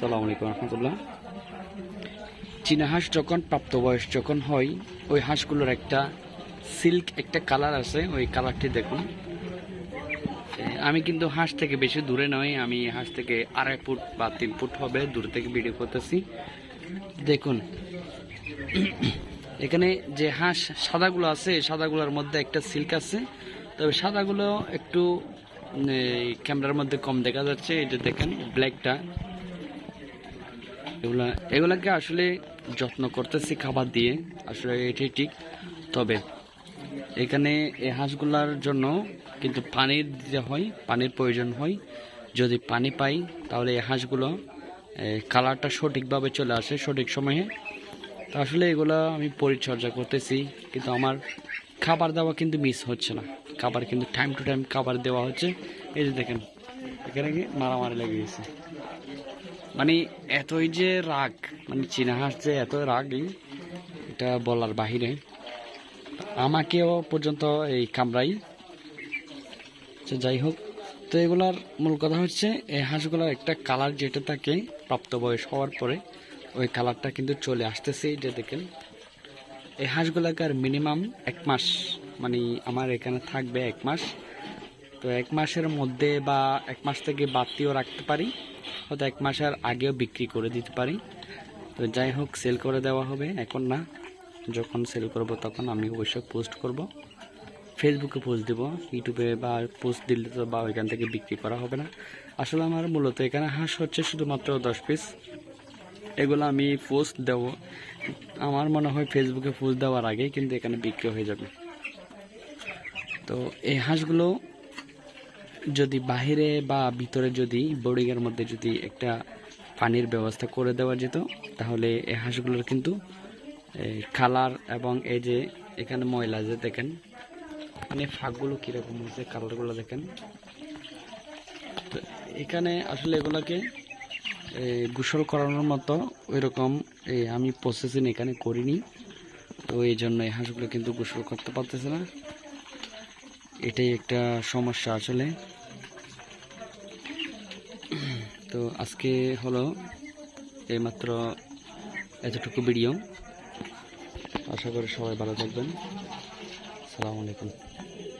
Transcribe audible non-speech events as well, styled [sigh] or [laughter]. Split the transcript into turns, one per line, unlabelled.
সালাম আলাইকুম রহমতুল্লাহ। চীনা হাঁস যখন প্রাপ্তবয়স যখন হয়, ওই হাঁসগুলোর একটা সিল্ক, একটা কালার আছে, ওই কালারটি দেখুন। আমি কিন্তু হাঁস থেকে বেশি দূরে নয় আমি হাঁস থেকে আড়াই ফুট বা তিন ফুট হবে, দূর থেকে ভিডিও করতেছি। দেখুন, [clears throat] এখানে যে হাঁস সাদাগুলো আছে সাদাগুলোর মধ্যে একটা সিল্ক আছে। তবে সাদাগুলো একটু ক্যামেরার মধ্যে কম দেখা যাচ্ছে যে দেখেন, ব্ল্যাকটা। এগুলা, এগুলাকে আসলে যত্ন করতেছি খাবার দিয়ে, আসলে এটাই ঠিক। তবে এখানে এই হাঁসগুলার জন্য কিন্তু পানি দিতে হয়, পানির প্রয়োজন হয়। যদি পানি পাই, তাহলে এই হাঁসগুলো কালারটা সঠিকভাবে চলে আসে, সঠিক সময়ে। তো আসলে এগুলো আমি পরিচর্যা করতেছি, কিন্তু আমার খাবার দেওয়া কিন্তু মিস হচ্ছে না। খাবার কিন্তু টাইম টু টাইম খাবার দেওয়া হচ্ছে। এই যে দেখেন এখানে কি মারামারি লেগে গেছে? মানে এতই যে রাগ মানে চীনা হাঁস যে এত রাগই, এটা বলার বাহিরে। আমাকেও পর্যন্ত এই কামড়াই। যাই হোক, তো এগুলার মূল কথা হচ্ছে, এই হাঁসগুলোর একটা কালার যেটা থাকে প্রাপ্তবয়স হওয়ার পরে, ওই কালারটা কিন্তু চলে আসতেছে যে দেখেন। এই হাঁসগুলোকে আর মিনিমাম এক মাস মানে আমার এখানে থাকবে এক মাস। তো এক মাসের মধ্যে বা এক মাস থেকে বাড়তিও রাখতে পারি, হয়তো এক মাসের আগেও বিক্রি করে দিতে পারি। তো যাই হোক সেল করে দেওয়া হবে, এখন না। যখন সেল করব তখন আমি অবশ্যই পোস্ট করব। ফেসবুকে পোস্ট দেবো ইউটিউবে বা পোস্ট দিলে তো বা ওইখান থেকে বিক্রি করা হবে না। আসলে আমার মূলত এখানে হাঁস হচ্ছে শুধুমাত্র দশ পিস এগুলো আমি পোস্ট দেব। আমার মনে হয় ফেসবুকে পোস্ট দেওয়ার আগেই কিন্তু এখানে বিক্রি হয়ে যাবে। তো এই হাঁসগুলো যদি বাহিরে বা ভিতরে যদি বোর্ডিংয়ের মধ্যে যদি একটা পানির ব্যবস্থা করে দেওয়া যেত তাহলে এই হাঁসগুলোর কিন্তু কালার এবং এই যে এখানে ময়লা যে দেখেন মানে ফাঁকগুলো কীরকম হয়েছে কালারগুলো দেখেন। তো এখানে আসলে এগুলোকে এ, গোসল করানোর মতো ওই রকম আমি প্রসেসিং এখানে করিনি। তো এই জন্য এই হাঁসগুলো কিন্তু গোসল করতে পারতেছে না। এটাই একটা সমস্যা আসলে। তো আজকে হলো এইমাত্র এতটুকু ভিডিও আশা করি সবাই ভালো থাকবেন। সালামু আলাইকুম।